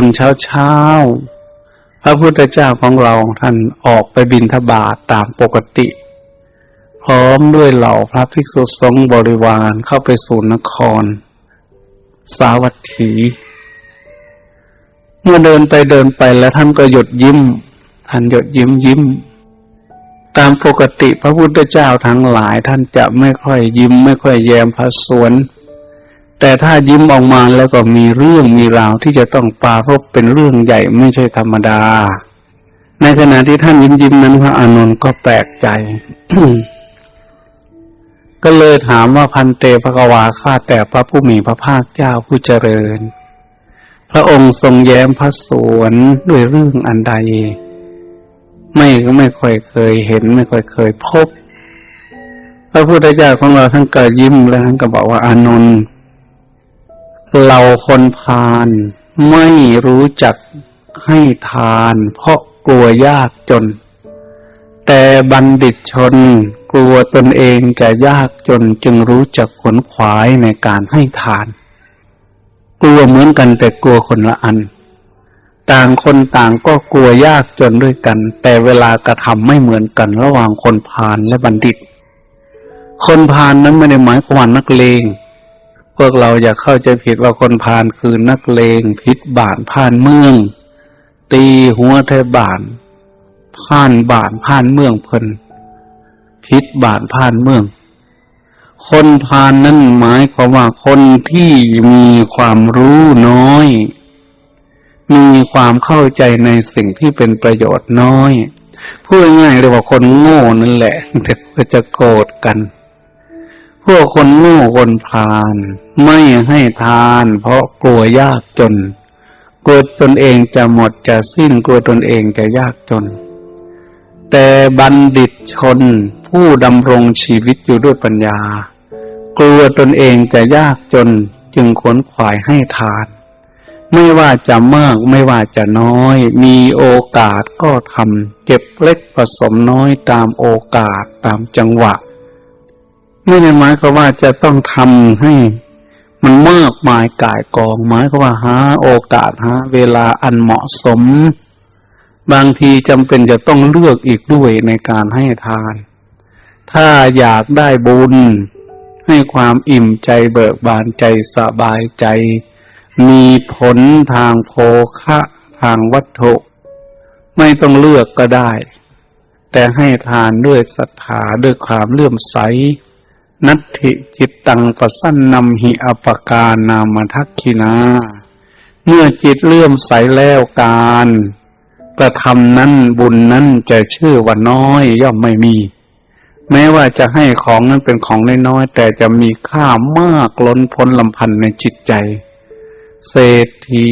อนเช้าเช้าพระพุทธเจ้าของเราท่านออกไปบินทบาทตามปกติ พร้อมด้วยเหล่าพระภิกษุสงฆ์บริวารเข้าไปสู่นคร สาวัตถี เมื่อเดินไปเดินไปแล้วท่านก็หยดยิ้ม ท่านหยดยิ้มยิ้ม ตามปกติพระพุทธเจ้าทั้งหลายท่านจะไม่ค่อยยิ้ม ไม่ค่อยแย้มพระสวน แต่ถ้ายิ้มออกมาแล้วก็มีเรื่องมีราวที่จะต้องปารบเป็นเรื่องใหญ่ไม่ใช่ธรรมดา ในขณะที่ท่านยิ้มยิ้มนั้นพระอานนท์ก็แปลกใจ ก็เลยถามว่าพันเตภกวาข้าแต่พระผู้มีพระภาคเจ้าผู้เจริญ พระองค์ทรงแย้มพระสวนด้วยเรื่องอันใด ไม่ก็ไม่ค่อยเคยเห็น ไม่ค่อยเคยพบ พระพุทธเจ้าของเราท่านก็ยิ้มแล้วท่านก็บอกว่าอานนท์ เราคนพาลไม่รู้จักให้ทาน เพราะกลัวยากจน แต่บัณฑิตชนกลัวตนเองจะยากจนจึงรู้จักขนขวายในการให้ทาน กลัวเหมือนกันแต่กลัวคนละอัน ต่างคนต่างก็กลัวยากจนด้วยกัน แต่เวลากระทำไม่เหมือนกันระหว่างคนพาลและบัณฑิต คนพาลนนั้นไม่ได้หมายความนักเลง วกเราอย่าเข้าใจผิดว่าคนพาลคือนักเลงพิษบานผ่านเมือง ตีหัวเทบานผ่านบานผ่านเมืองเพลินพิษบานผ่านเมือง คนพานนั้นหมายความว่าคนที่มีความรู้น้อย มีความเข้าใจในสิ่งที่เป็นประโยชน์น้อยพูดง่ายเรียกว่าคนโง่นั่นแหละแต่จะโกรธกัน พวกคนโง่คนพาลไม่ให้ทาน เพราะกลัวยากจน กลัวตนเองจะหมดจะสิ้นกลัวตนเองจะยากจน แต่บัณฑิตชนผู้ดำรงชีวิตอยู่ด้วยปัญญา กลัวตนเองจะยากจนจึงขนขวายให้ทาน ไม่ว่าจะมากไม่ว่าจะน้อย มีโอกาสก็ทำเก็บเล็กผสมน้อยตามโอกาสตามจังหวะ ไม่ได้หมายความว่าจะต้องทำให้มันมากมายกายกองหมายความว่าหาโอกาสหาเวลาอันเหมาะสม บางทีจำเป็นจะต้องเลือกอีกด้วยในการให้ทาน ถ้าอยากได้บุญ ให้ความอิ่มใจเบิกบานใจสบายใจ มีผลทางโภคะทางวัตถุไม่ต้องเลือกก็ได้ แต่ให้ทานด้วยศรัทธาด้วยความเลื่อมใส นัตถิจิตตังปสันนำหิอปการนามทักขินา เมื่อจิตเลื่อมใสแล้วการกระทำนั้นบุญนั้นจะชื่อว่าน้อยย่อมไม่มี แม้ว่าจะให้ของนั้นเป็นของน้อยๆแต่จะมีค่ามากล้นพ้นลำพันในจิตใจ เศรษฐี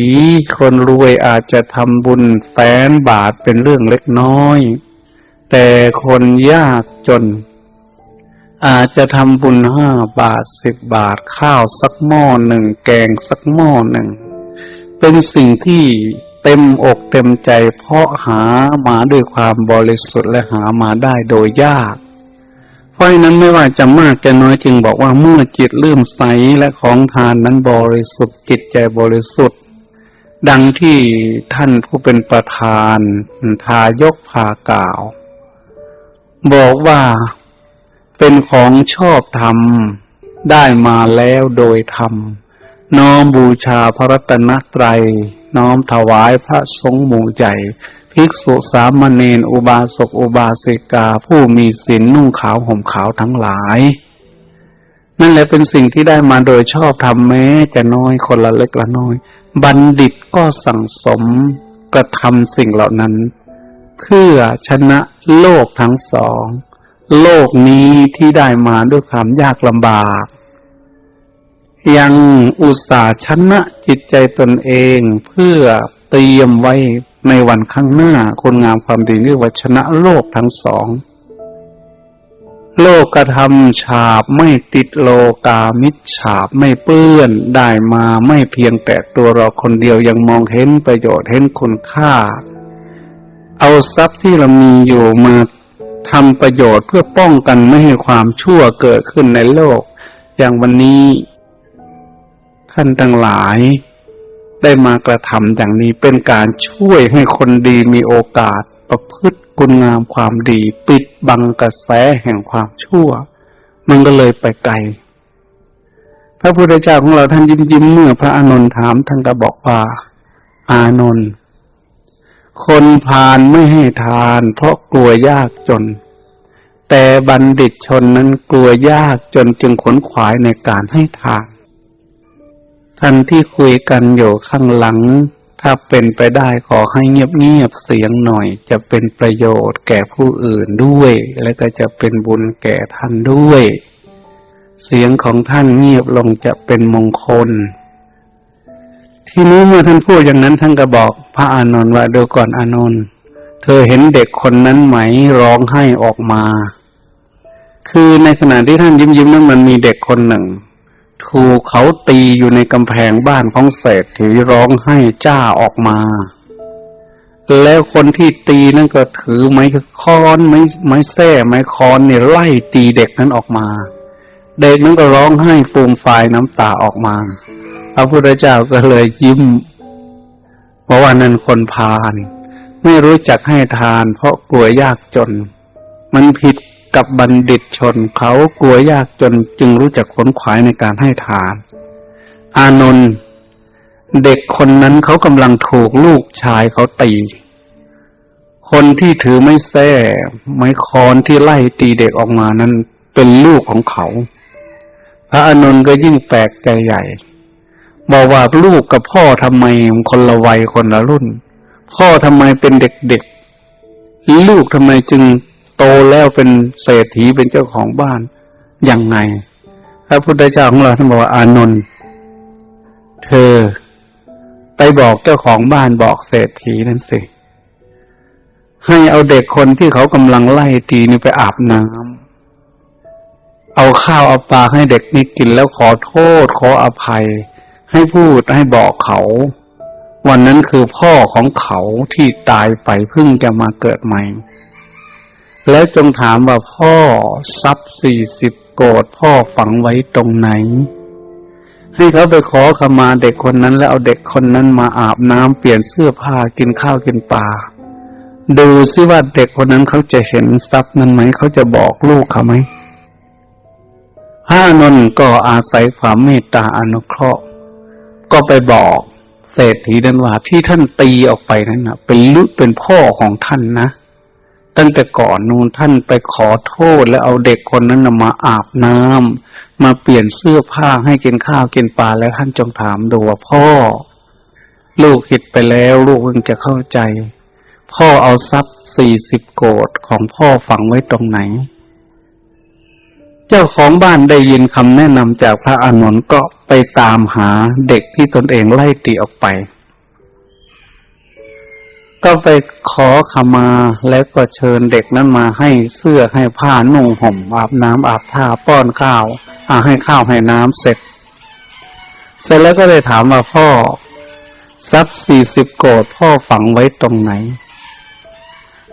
คนรวยอาจจะทำบุญแสนบาทเป็นเรื่องเล็กน้อย แต่คนยากจน อาจจะทำบุญห้าบาทสิบบาทข้าวสักหม้อหนึ่งแกงสักหม้อหนึ่ง เป็นสิ่งที่เต็มอกเต็มใจเพราะหามาด้วยความบริสุทธิ์และหามาได้โดยยาก เพราะนั้นไม่ว่าจะมากจะน้อยจึงบอกว่าเมื่อจิตเลื่อมใสและของทานนั้นบริสุทธิ์จิตใจบริสุทธิ์ ดังที่ท่านผู้เป็นประธานทายกพากล่าว บอกว่า เป็นของชอบธรรม ได้มาแล้วโดยธรรม น้อมบูชาพระรัตนตรัย น้อมถวายพระสงฆ์หมู่ใหญ่ภิกษุสามเณรอุบาสกอุบาสิกาผู้มีศีลนุ่งขาวห่มขาวทั้งหลาย นั่นแหละเป็นสิ่งที่ได้มาโดยชอบธรรมแม้จะน้อยคนละเล็กละน้อย บัณฑิตก็สั่งสมกระทำสิ่งเหล่านั้น เพื่อชนะโลกทั้งสอง โลกนี้ที่ได้มาด้วยความยากลำบาก ยังอุตส่าห์ชนะจิตใจตนเองเพื่อเตรียมไว้ในวันข้างหน้าคนงามความดีเรียกว่าชนะโลกทั้งสอง โลกกระทำฉาบไม่ติดโลกามิจฉาบไม่เปื้อนได้มาไม่เพียงแต่ตัวเราคนเดียวยังมองเห็นประโยชน์เห็นคุณค่า เอาทรัพย์ที่เรามีอยู่มา ทำประโยชน์เพื่อป้องกันไม่ให้ความชั่วเกิดขึ้นในโลก อย่างวันนี้ ท่านทั้งหลายได้มากระทำอย่างนี้เป็นการช่วยให้คนดีมีโอกาสประพฤติคุณงามความดี ปิดบังกระแสแห่งความชั่ว มันก็เลยไปไกล พระพุทธเจ้าของเราท่านยิ้มยิ้มเมื่อพระอานนท์ถามท่านก็บอกว่า อานนท์ คนพาลไม่ให้ทาน เพราะกลัวยากจน แต่บัณฑิตชนนั้นกลัวยากจนจึงขนขวายในการให้ทาน ท่านที่คุยกันอยู่ข้างหลัง ถ้าเป็นไปได้ขอให้เงียบๆเสียงหน่อย จะเป็นประโยชน์แก่ผู้อื่นด้วย และก็จะเป็นบุญแก่ท่านด้วย เสียงของท่านเงียบลงจะเป็นมงคล ทีนี้เมื่อท่านพูดอย่างนั้นท่านก็บอกพระอานนท์ว่าดูก่อนอานนท์เธอเห็นเด็กคนนั้นไหมร้องไห้ออกมา คือในขณะที่ท่านยิ้มยิ้มนั้นมันมีเด็กคนหนึ่ง ถูกเขาตีอยู่ในกำแพงบ้านของเศรษฐีร้องให้จ้าออกมา แล้วคนที่ตีนั่นก็ถือไม้ค้อนไม้ไม้แส้ไม้ค้อนเนี่ยไล่ตีเด็กนั้นออกมา เด็กนั้นก็ร้องไห้ฟูมฟายน้ำตาออกมา ระพุทธเจ้าก็เลยยิ้ม เพราะว่านั้นคนพาลไม่รู้จักให้ทาน เพราะกลัวยากจน มันผิดกับบัณฑิตชนเขากลัวยากจนจึงรู้จักขนขวายในการให้ทาน อานนท์เด็กคนนั้นเขากำลังถูกลูกชายเขาตีคนที่ถือไม่แส้ไม้คอนที่ไล่ตีเด็กออกมานั้นเป็นลูกของเขา พระอานนท์ก็ยิ่งแปลกใจใหญ่ บอกว่าลูกกับพ่อทำไมคนละวัยคนละรุ่น พ่อทำไมเป็นเด็กๆ ลูกทำไมจึงโตแล้วเป็นเศรษฐีเป็นเจ้าของบ้านยังไงพระพุทธเจ้าของเราท่านบอกว่าอานนท์เธอไปบอกเจ้าของบ้านบอกเศรษฐีนั่นสิ ให้เอาเด็กคนที่เขากำลังไล่ตีนี่ไปอาบน้ำเอาข้าวเอาปลาให้เด็กนี่กินแล้วขอโทษขออภัย ให้พูดให้บอกเขา วันนั้นคือพ่อของเขาที่ตายไปเพิ่งจะมาเกิดใหม่ แล้วจงถามว่าพ่อทรัพย์สี่สิบโกดพ่อฝังไว้ตรงไหน ให้เขาไปขอขมาเด็กคนนั้น แล้วเอาเด็กคนนั้นมาอาบน้ำเปลี่ยนเสื้อผ้ากินข้าวกินปลาดูซิว่าเด็กคนนั้นเขาจะเห็นทรัพย์นั้นไหมเขาจะบอกลูกเขาไหมพระนนท์ก็อาศัยความเมตตาอนุเคราะห์ ก็ไปบอกเศรษฐีนั้นว่าที่ท่านตีออกไปนั้นนะเป็นลูกเป็นพ่อของท่านนะตั้งแต่ก่อนนูนท่านไปขอโทษแล้วเอาเด็กคนนั้นมาอาบน้ำมาเปลี่ยนเสื้อผ้าให้กินข้าวกินปลาแล้วท่านจงถามดูว่าพ่อ ลูกผิดไปแล้วลูกเพิ่งจะเข้าใจ พ่อเอาทรัพย์สี่สิบโกดของพ่อฝังไว้ตรงไหน เจ้าของบ้านได้ยินคำแนะนำจากพระอานนท์ก็ ไปตามหาเด็กที่ตนเองไล่ตีออกไป ก็ไปขอขมาแล้วก็เชิญเด็กนั้นมาให้เสื้อให้ผ้านุ่งห่มอาบน้ำอาบท่าป้อนข้าวอาให้ข้าวให้น้ำเสร็จ เสร็จแล้วก็เลยถามว่าพ่อทรัพย์สี่สิบโกดพ่อฝังไว้ตรงไหน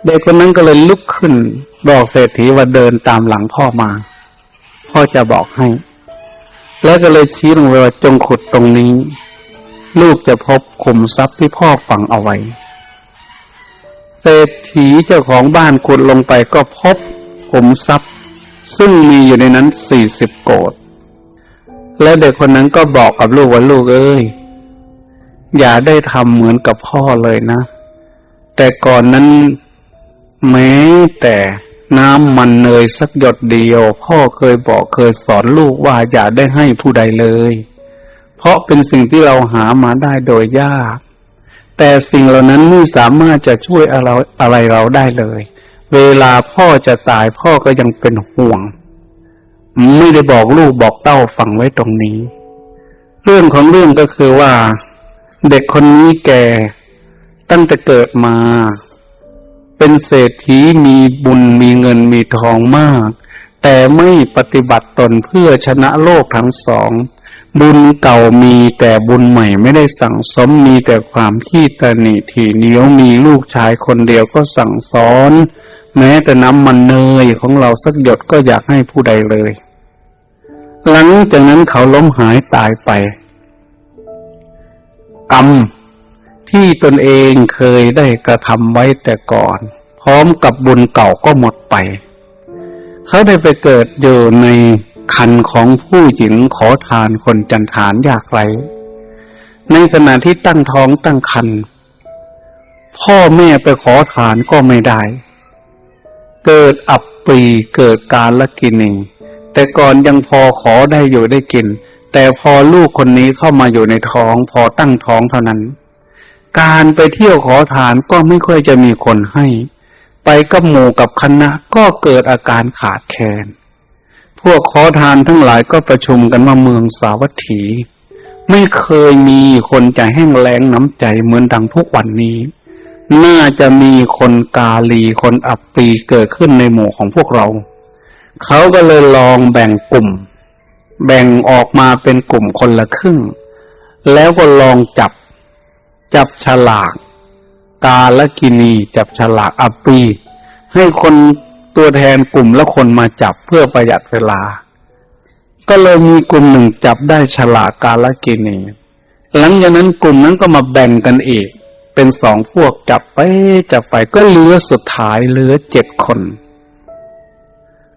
เด็กคนนั้นก็เลยลุกขึ้น บอกเศรษฐีว่าเดินตามหลังพ่อมา พ่อจะบอกให้ แล้วก็เลยชี้ลงไปว่าจงขุดตรงนี้ ลูกจะพบขุมทรัพย์ที่พ่อฝังเอาไว้เศรษฐีเจ้าของบ้านขุดลงไปก็พบขุมทรัพย์ ซึ่งมีอยู่ในนั้นสี่สิบโกดและเด็กคนนั้นก็บอกกับลูกว่าลูกเอ้ยอย่าได้ทำเหมือนกับพ่อเลยนะ แต่ก่อนนั้นแม้แต่ น้ำมันเนยสักหยดเดียว พ่อเคยบอกเคยสอนลูกว่าอย่าได้ให้ผู้ใดเลย เพราะเป็นสิ่งที่เราหามาได้โดยยาก แต่สิ่งเหล่านั้นไม่สามารถจะช่วยอะไรอะไรเราได้เลย เวลาพ่อจะตายพ่อก็ยังเป็นห่วง ไม่ได้บอกลูกบอกเต้าฝังไว้ตรงนี้ เรื่องของเรื่องก็คือว่า เด็กคนนี้แก่ตั้งแต่เกิดมา เป็นเศรษฐีมีบุญมีเงินมีทองมาก แต่ไม่ปฏิบัติตนเพื่อชนะโลกทั้งสอง บุญเก่ามีแต่บุญใหม่ไม่ได้สั่งสมมีแต่ความขี้ตนีทีเหนียวมีลูกชายคนเดียวก็สั่งสอน แม้แต่น้ำมันเนยของเราสักหยดก็อยากให้ผู้ใดเลย หลังจากนั้นเขาล้มหายตายไปกรรม ที่ตนเองเคยได้กระทำไว้แต่ก่อน พร้อมกับบุญเก่าก็หมดไป เขาได้ไปเกิดอยู่ในคันของผู้หญิงขอทานคนจันทานอยากไร ในขณะที่ตั้งท้องตั้งคัน พ่อแม่ไปขอทานก็ไม่ได้ เกิดอับปีเกิดการละกินเองแต่ก่อนยังพอขอได้อยู่ได้กิน แต่พอลูกคนนี้เข้ามาอยู่ในท้อง พอตั้งท้องเท่านั้น การไปเที่ยวขอทานก็ไม่ค่อยจะมีคนให้ ไปกับหมู่กับคณะก็เกิดอาการขาดแคลนพวกขอทานทั้งหลายก็ประชุมกันมาเมืองสาวัตถี ไม่เคยมีคนใจแห้งแล้งน้ำใจเหมือนดังทุกวันนี้ น่าจะมีคนกาลีคนอับปีเกิดขึ้นในหมู่ของพวกเรา เขาก็เลยลองแบ่งกลุ่ม แบ่งออกมาเป็นกลุ่มคนละครึ่ง แล้วก็ลองจับ จับฉลาก กาลกินี จับฉลากอับปี ให้คนตัวแทนกลุ่มละคนมาจับเพื่อประหยัดเวลา ก็เลยมีกลุ่มหนึ่งจับได้ฉลากกาลกินี หลังจากนั้นกลุ่มนั้นก็มาแบ่งกันอีก เป็นสองพวกจับไปจับไปก็เหลือสุดท้ายเหลือเจ็ดคน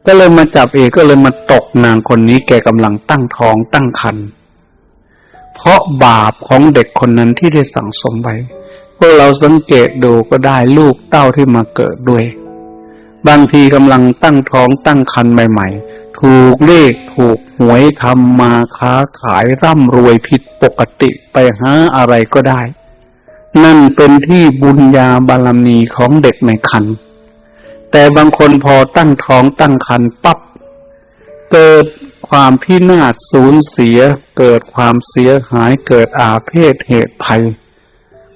ก็เลยมาจับเองก็เลยมาตกนางคนนี้แกกำลังตั้งท้องตั้งครรภ์ เพราะบาปของเด็กคนนั้นที่ได้สั่งสมไว้พวกเราสังเกตดูก็ได้ลูกเต้าที่มาเกิดด้วย บางทีกำลังตั้งท้องตั้งครรภ์ใหม่ ๆ ถูกเลขถูกหวยทำมาค้าขายร่ำรวยผิดปกติไปหาอะไรก็ได้ นั่นเป็นที่บุญญาบารมีของเด็กในครรภ์แต่บางคนพอตั้งท้องตั้งครรภ์ปั๊บเกิด ความพินาศสูญเสีย เกิดความเสียหายเกิดอาเพศเหตุภัย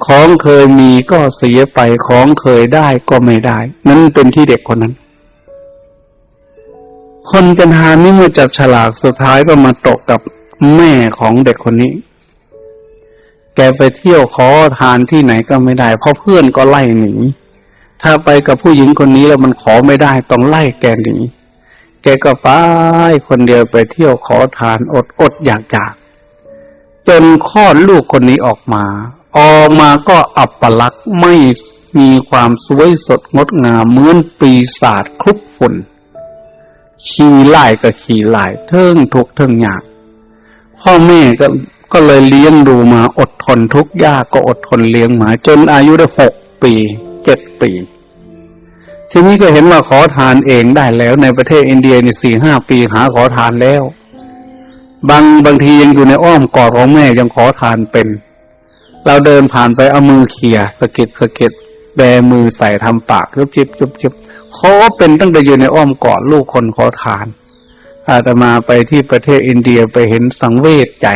ของเคยมีก็เสียไปของเคยได้ก็ไม่ได้ นั่นเป็นที่เด็กคนนั้น คนจันทานนี่เมื่อจับฉลากสุดท้ายก็มาตกกับแม่ของเด็กคนนี้ แกไปเที่ยวขอทานที่ไหนก็ไม่ได้ เพราะเพื่อนก็ไล่หนีถ้าไปกับผู้หญิงคนนี้แล้วมันขอไม่ได้ต้องไล่แกหนี แกก็ไปคนเดียวไปเที่ยวขอทานอดอดอยากอยากจนคลอดลูกคนนี้ออกมา ออกมาก็อับปลักษณ์ไม่มีความสวยสดงดงามเหมือนปีศาจคลุกฝุ่นขี่ไล่ก็ขี่ไล่เทิงทุกเทิงยาก พ่อแม่ก็ก็เลยเลี้ยงดูมาอดทนทุกยากก็อดทนเลี้ยงมา จนอายุได้หกปีเจ็ดปี ทีนี้ก็เห็นว่าขอทานเองได้แล้ว ในประเทศอินเดียในสี่ห้าปีหาขอทานแล้ว บางบางทียังอยู่ในอ้อมกอดของแม่ยังขอทานเป็น เราเดินผ่านไปเอามือเขี่ยสะกิดสะกิดแบมือใส่ทำปากยุบยิบยุบยิบเขอเป็นตั้งแต่อยู่ในอ้อมกอดลูกคนขอทาน อาตมาไปที่ประเทศอินเดียไปเห็นสังเวชใจ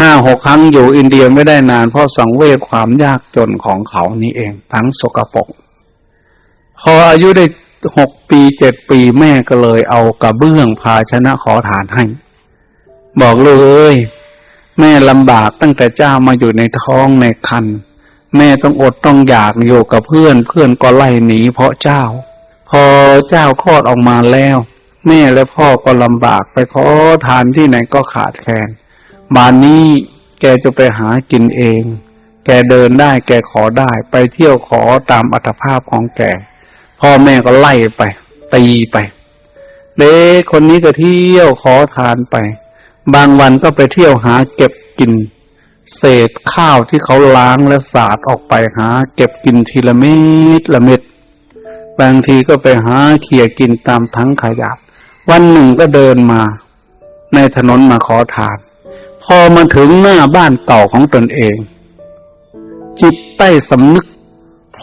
ห้าหกครั้งอยู่อินเดียไม่ได้นานเพราะสังเวชความยากจนของเขานี่เอง ทั้งสกปรก พออายุได้หกปีเจ็ดปีแม่ก็เลยเอากระเบื้องภาชนะขอทานให้ บอกเลย แม่ลำบากตั้งแต่เจ้ามาอยู่ในท้องในคัน แม่ต้องอดต้องอยากอยู่กับเพื่อนเพื่อนก็ไล่หนีเพราะเจ้า พอเจ้าคลอดออกมาแล้ว แม่และพ่อก็ลำบากไปขอทานที่ไหนก็ขาดแคลนบานนี้แกจะไปหากินเอง แกเดินได้แกขอได้ไปเที่ยวขอตามอัตภาพของแก พ่อแม่ก็ไล่ไป ตีไป เด็กคนนี้ก็เที่ยวขอทานไป บางวันก็ไปเที่ยวหาเก็บกิน เศษข้าวที่เขาล้างและสาดออกไปหา เก็บกินทีละเม็ดละเม็ดบางทีก็ไปหาเขี่ยกินตามทั้งขยะวันหนึ่งก็เดินมา ในถนนมาขอทาน พอมาถึงหน้าบ้านเก่าของตนเอง จิตใต้สำนึก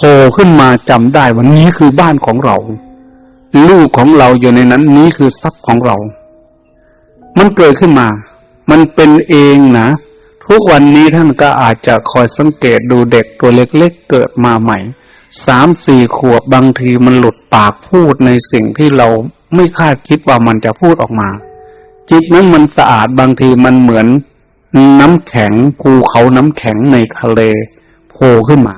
ล่ขึ้นมาจำได้ว่านี้คือบ้านของเรา ลูกของเราอยู่ในนั้นนี้คือทรัพย์ของเรา มันเกิดขึ้นมา มันเป็นเองนะ ทุกวันนี้ท่านก็อาจจะคอยสังเกตดูเด็กตัวเล็กๆเกิดมาใหม่สามสี่ขวบบางทีมันหลุดปากพูดในสิ่งที่เราไม่คาดคิดว่ามันจะพูดออกมา จิตนั้นมันสะอาดบางทีมันเหมือนน้ำแข็งภูเขาน้ำแข็งในทะเลโผล่ขึ้นมา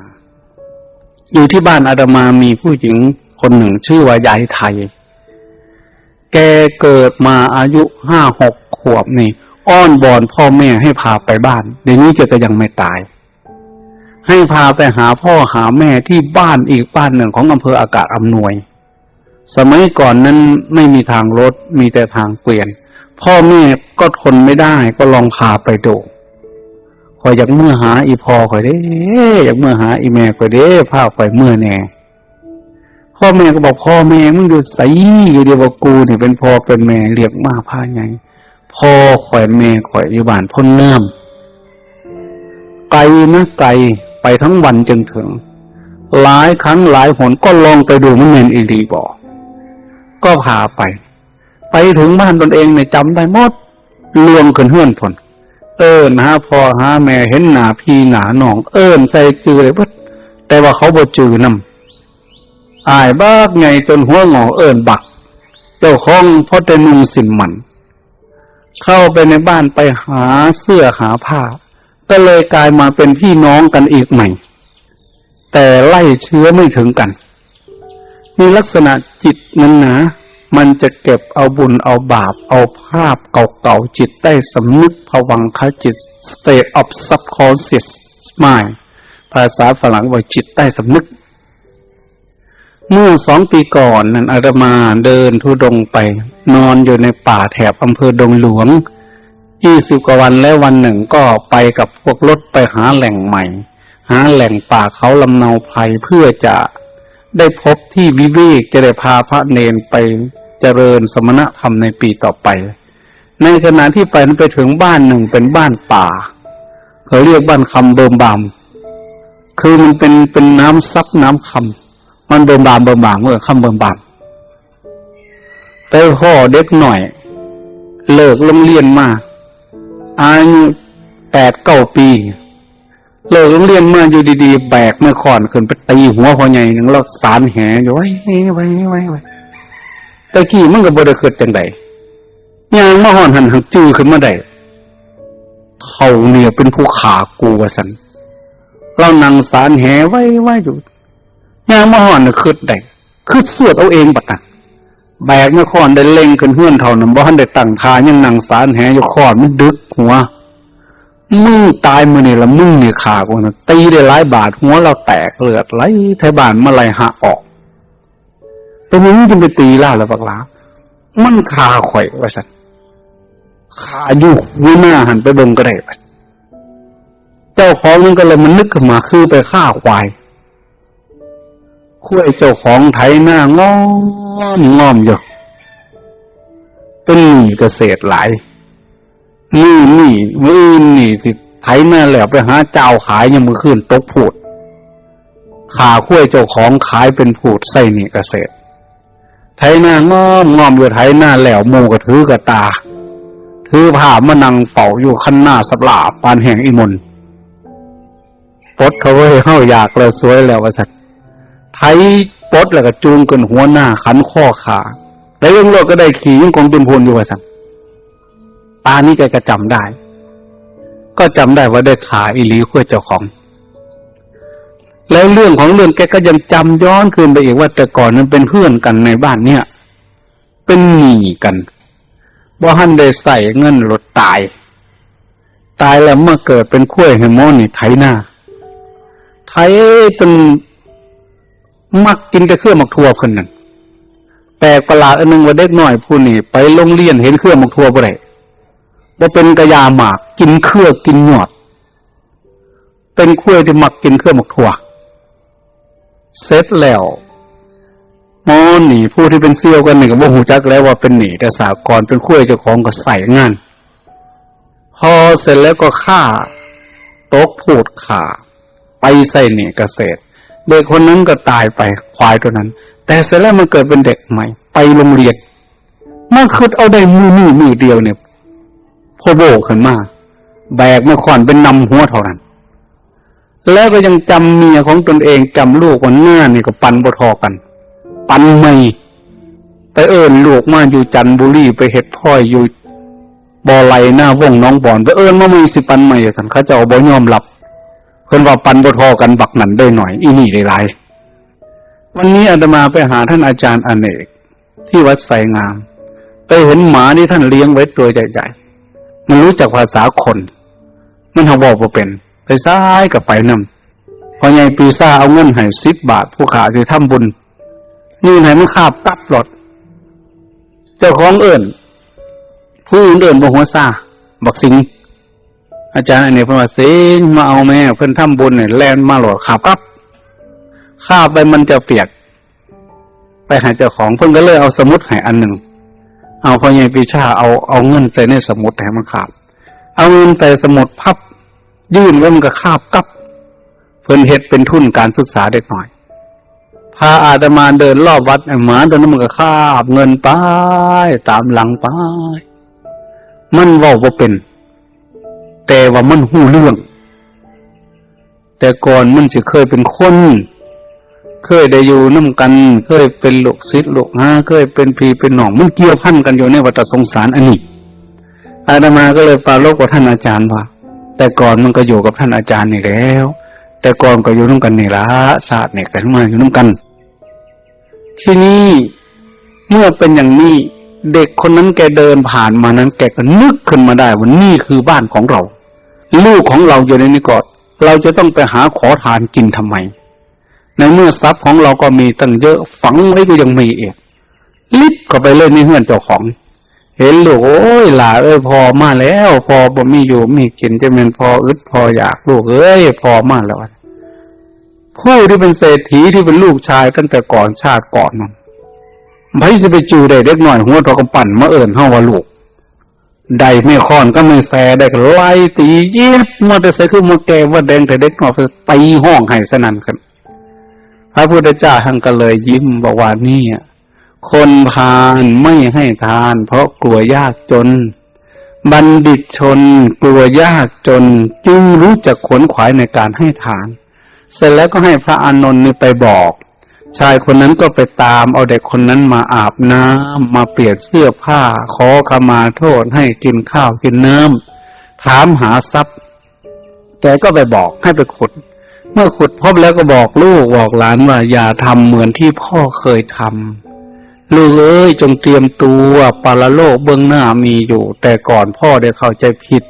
อยู่ที่บ้านอาดามามีผู้หญิงคนหนึ่งชื่อว่ายายไทย แกเกิดมาอายุห้าหกขวบนี่ อ้อนบอนพ่อแม่ให้พาไปบ้านเดี๋ยวนี้แกก็ยังไม่ตาย ให้พาไปหาพ่อหาแม่ที่บ้านอีกบ้านหนึ่งของอำเภออากาศอำนวย สมัยก่อนนั้นไม่มีทางรถมีแต่ทางเกวียน พ่อแม่ก็ทนไม่ได้ก็ลองพาไปดู คอยอยากเมื่อหาอีพอคอยเด้อยากเมื่อหาอีแม่คอยเด้พาคอยเมื่อแน่พ่อแม่ก็บอกพ่อแม่มึงอยู่ใสอยู่เดียวกับกูเนี่ยเป็นพ่อเป็นแม่เรียกมาพาไงพ่อข่อยแม่ข่อยอยู่บ้านพ่นน้ำไกลนะไกลไปทั้งวันจนถึง หลายครั้งหลายหนก็ลองไปดูมันเมนอีรีบอกก็พาไป ไปถึงบ้านตนเองเนี่ยจำได้หมดลวงขึ้นเฮือนผล เอิญหาพ่อหาแม่เห็นหนาพี่หนาหนอง เอิญใส่จือเลยวัดแต่ว่าเขาบ่จือนำอายบ้าไงจนหัวหงอเอิญบัก เจ้าของพ่อแต่นุ่งสิมมัน เข้าไปในบ้านไปหาเสื้อหาผ้า ก็เลยกลายมาเป็นพี่น้องกันอีกใหม่ แต่ไล่เชื้อไม่ถึงกัน มีลักษณะจิตนั้นนะ มันจะเก็บเอาบุญเอาบาป เอาภาพเก่าๆจิตได้สำนึกผวังคจิต state of subconscious mind ภาษาฝรั่งว่าจิตใต้สำนึก เมื่อสองปีก่อนนั้นอาตมาเดินทุดงไป นอนอยู่ในป่าแถบอำเภอดงหลวงยี่สิบกว่าวันแล้ววันหนึ่งก็ไปกับพวกรถไปหาแหล่งใหม่ หาแหล่งป่าเขาลำเนาไพรเพื่อจะได้พบที่วิเวกจะได้พาพระเนนไป เจริญสมณธรรมในปีต่อไป ในขณะที่ไปนั้นไปถึงบ้านหนึ่งเป็นบ้านป่าเขาเรียกบ้านคำเบิมบาม คือมันเป็นเป็นน้ำซับน้ำคำมันเบิมบามเบิมบามเมื่อคำเบิมบามไปพ่อเด็กหน่อย เลิกโรงเรียนมาอายุแปดเก้าปีเลิกโรงเรียนมาอยู่ดีๆ แบกเมื่อขอนขึ้นไปตีหัวพ่อใหญ่หนึ่งแล้วสารแหอยู่ไว้ไว้ไว้ไว้ ตะกี้มันก็บ่ได้เกิดจังใดยางมาหอนหันหักจื้อขึ้นมาได้เขาเนี่ยเป็นผู้ขากูวสันเรานั่งสารแหไว้ไว้อยู่ยางมาหอนน่ะคืดได้คืดสวดเอาเองบัดน่ะแบกเมื่อขอนได้เล็งขึ้นเฮือนเท่านั้นบ่ทันได้ตั้งทายังนั่งสารแหอยู่ขอนมันดึกหัวมึงตายมือนี่ละมึงเนี่ยขากูนะตีได้หลายบาทหัวเราแตกเลือดไหลไทยบานเมื่อไรหะออก แต่มึงจะไปตีล่าแล้วบักลามันขาข่อยว่าสันขาอยู่หัวหน้าหันไปเบงก็ได้เจ้าของมันก็เลยมันนึกขึ้นมาคือไปฆ่าควายคุ้ยเจ้าของไถหน้างอมงอมอยู่เป็นหนี้เกษตรหลายนี่นี่มือนี่สิไถมาแล้วไปหาเจ้าขายยังมือขึ้นตกผูดขาคุ้ยเจ้าของขายเป็นผูดใส่นี่เกษตร ไถหน้างอมงอมอยู่ไถหน้าแล้วโมกระถือกระตา ถือผ้ามานังเฝ้าอยู่ขั้นหน้าสับลาปานแห่งอิมนปดเขาไว้เข้าอยากแล้วสวยแล้วว่าสัตไถปดแล้วก็จูงกันหัวหน้าขันข้อขาแล้วยังโลกก็ได้ขี่ยังคงเต็มพลอยู่ว่าสัตตานี่แกก็จำได้ ก็จำได้ว่าได้ขาอิลีขั้วเจ้าของ แล้วเรื่องของเรื่องแกก็ยังจำย้อนคืนไปอีกว่าแต่ก่อนนั้นเป็นเพื่อนกันในบ้านเนี่ย เป็นหนีกันบ่ฮันได้ใส่เงินรถตาย ตายแล้วเมื่อเกิดเป็นขั้วเฮมอนี่ไถหน้าไถจนมักกินแต่เครื่องหมักทัวคนนั้นแปลกประหลาดอันหนึงว่าเด็กหน่อยผู้นี่ไปโรงเรียนเห็นเครื่องหมักทัวบ่ได้ว่าเป็นกระยาหมากกินเครือกินหยอด เป็นขั้วที่หมักกินเครื่อหมักถั่ว เสร็จแล้วมอหนีผู้ที่เป็นเซี่ยวกันหนึ่งก็บ่หูจักแล้วว่าเป็นหนีแต่สากรเป็นขั้วเจ้าของก็ใส่งาน พอเสร็จแล้วก็ฆ่าตกพูดขาไปใส่หนีเกษตร เด็กคนนั้นก็ตายไปควายตัวนั้น แต่เสร็จแล้วมันเกิดเป็นเด็กใหม่ ไปโรงเรียนมันคือเอาได้มือมือมือเดียวเนี่ยพอโบขึ้นมาแบกมาขอนเป็นนำหัวเท่านั้น แล้วก็ยังจำเมียของตนเองจำลูกวันหน้านี่ก็ปันบทอกัน ปันไม่ไปเอิญลูกมาอยู่จันบุรีไปเห็ดพ่อยอยู่บ่อไหลหน้าว่องน้องบอนไปเอิญมามีสิปันไม่สันเขาเจะเอาบ่ยอมรับเพิ่นว่าปันบทอกันบักหนันได้หน่อย อีนี่ได้หลายวันนี้อาตมาไปหาท่านอาจารย์อเนก ที่วัดไสงาม ไปเห็นหมาที่ท่านเลี้ยงไว้ตัวใหญ่ๆมันรู้จักภาษาคน มันเขาบอกว่าเป็น ไปซ้ายกับไปนำพอใหญ่ปีซ่าเอาเงินให้สิบบาท ผู้ขาจะทำบุญนี่ไหนมันคาบตับหลดเจ้าของเอิ่นผู้อื่นเดินบงหัวซาบักสิง อาจารย์อันนี้เพิ่นว่าสิงมาเอาแม่เพิ่นทำบุญเนี่ยแลนมาหลดขับครับข้าบไปมันจะเปียก ไปหาเจ้าของเพิ่นก็เลยเอาสมุดให้อันหนึ่งเอาพอใหญ่ปีชาเอาเอาเงินใส่ในสมุดให้มันขาดเอาเงินใส่สมุดพับ ยื่นไว้มันก็คาบกับเพิ่นเฮ็ดเป็นทุนการศึกษาเด็กหน่อย พาอาตมาเดินรอบวัดหมาตัวนั้นมันก็คาบเงินไปตามหลังไปมันว่าว่าเป็น แต่ว่ามันหูเรื่อง แต่ก่อนมันสิเคยเป็นคน เคยได้อยู่น้ำกัน เคยเป็นหลกศิษย์ลูกหาเคยเป็นพีเป็นหนอง มันเกี่ยวพันกันอยู่ในวัฏสงสารอันนี้อาตมาก็เลยปราลบกับท่านอาจารย์ว่า แต่ก่อนมันก็อยู่กับท่านอาจารย์นี่แล้ว แต่ก่อนก็อยู่ร่วมกันนี่ละศาสตร์เนี่ยกันมาอยู่ร่วมกัน ที่นี่เมื่อเป็นอย่างนี้เด็กคนนั้นแกเดินผ่านมานั้น แกก็นึกขึ้นมาได้ว่านี่คือบ้านของเรา ลูกของเราอยู่ในนี้ก่อนเราจะต้องไปหาขอทานกินทำไม ในเมื่อทรัพย์ของเราก็มีตั้งเยอะฝังไว้ก็ยังมีเองลิบก็ไปเล่นในเฮือนเจ้าของ เห็นลูกโอ้ยหลาเอ้ยพอมาแล้ว พอบ่มีอยู่มีกินจะเป็นพออึดพออยากลูกเอ้ยพอมาแล้วผู้ที่เป็นเศรษฐีที่เป็นลูกชายตั้งแต่ก่อนชาติก่อนนั่นไผจะไปจูได้เด็กหน่อยหัวตอกำปั่นมาเอิ่นเฮาว่าลูกใดไม่ค่อนก็ไม่แซได้ไล่ตีเย็บมอเตอร์ไซค์คือมอแกว่าแดงแต่เด็กน้อยตีห้องให้สนั่นกันพระพุทธเจ้าท่านก็เลยยิ้มบอกว่านี่ คนพาลไม่ให้ทาน เพราะกลัวยากจน บัณฑิตชนกลัวยากจน จึงรู้จักขวนขวายในการให้ทาน เสร็จแล้วก็ให้พระอานนท์นี่ไปบอก ชายคนนั้นก็ไปตามเอาเด็กคนนั้นมาอาบน้ำมาเปลี่ยนเสื้อผ้า ขอขมาโทษให้กินข้าวกินน้ำถามหาทรัพย์แกก็ไปบอกให้ไปขุด เมื่อขุดพบแล้วก็บอกลูกบอกหลานว่าอย่าทำเหมือนที่พ่อเคยทำ ลูกเอ้ยจงเตรียมตัวปาลโลกเบื้องหน้ามีอยู่ แต่ก่อนพ่อได้เข้าใจผิด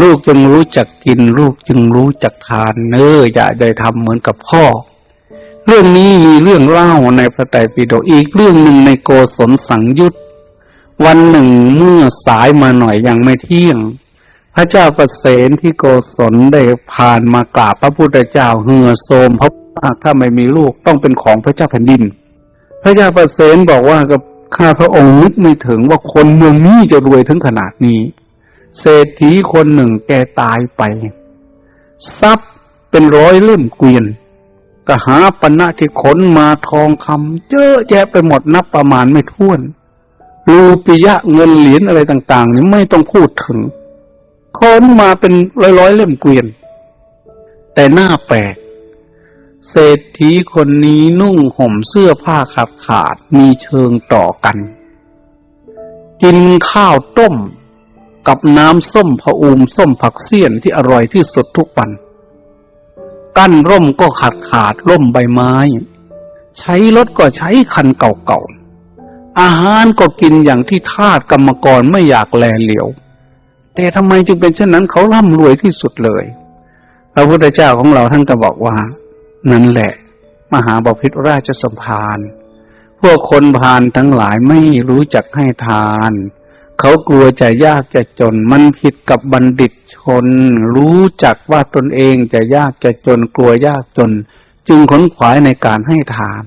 ลูกจึงรู้จักกิน ลูกจึงรู้จักทานเนออย่าได้ทำเหมือนกับพ่อ เรื่องนี้มีเรื่องเล่าในพระไตรปิฎกอีกเรื่องหนึ่งในโกศลสังยุตวันหนึ่งเมื่อสายมาหน่อยยังไม่เที่ยง พระเจ้าประเสนที่โกศลได้ผ่านมากราบพระพุทธเจ้าเหือโสมเพราะถ้าไม่มีลูกต้องเป็นของพระเจ้าแผ่นดิน ระเจ้าประเสนบอกว่ากับข้าพระองค์นึกไม่ถึงว่าคนเมืองนี้จะรวยถึงขนาดนี้ เศรษฐีคนหนึ่งแกตายไป ทรัพย์เป็นร้อยเล่มเกวียนกหาปณะที่ขนมาทองคำเยอะแยะไปหมดนับประมาณไม่ถ้วนรูปิยะเงินเหรียญอะไรต่างๆนี่ไม่ต้องพูดถึงขนมาเป็นร้อยๆเล่มเกวียน แต่หน้าแปลก เศรษฐีคนนี้นุ่งห่มเสื้อผ้าขาดขาดมีเชิงต่อกัน กินข้าวต้มกับน้ำส้มผะอูมส้มผักเสี้ยนที่อร่อยที่สุดทุกวัน กั้นร่มก็ขาดขาดร่มใบไม้ ใช้รถก็ใช้คันเก่าๆ อาหารก็กินอย่างที่ทาสกรรมกรไม่อยากแลเหลียว แต่ทำไมจึงเป็นเช่นนั้นเขาร่ำรวยที่สุดเลย พระพุทธเจ้าของเราท่านก็บอกว่า นั่นแหละ มหาบพิตรราชสมภารพวกคนพานทั้งหลายไม่รู้จักให้ทาน เขากลัวจะยากจะจน มันผิดกับบัณฑิตชน รู้จักว่าตนเองจะยากจะจนกลัวยากจน จึงขนขวายในการให้ทาน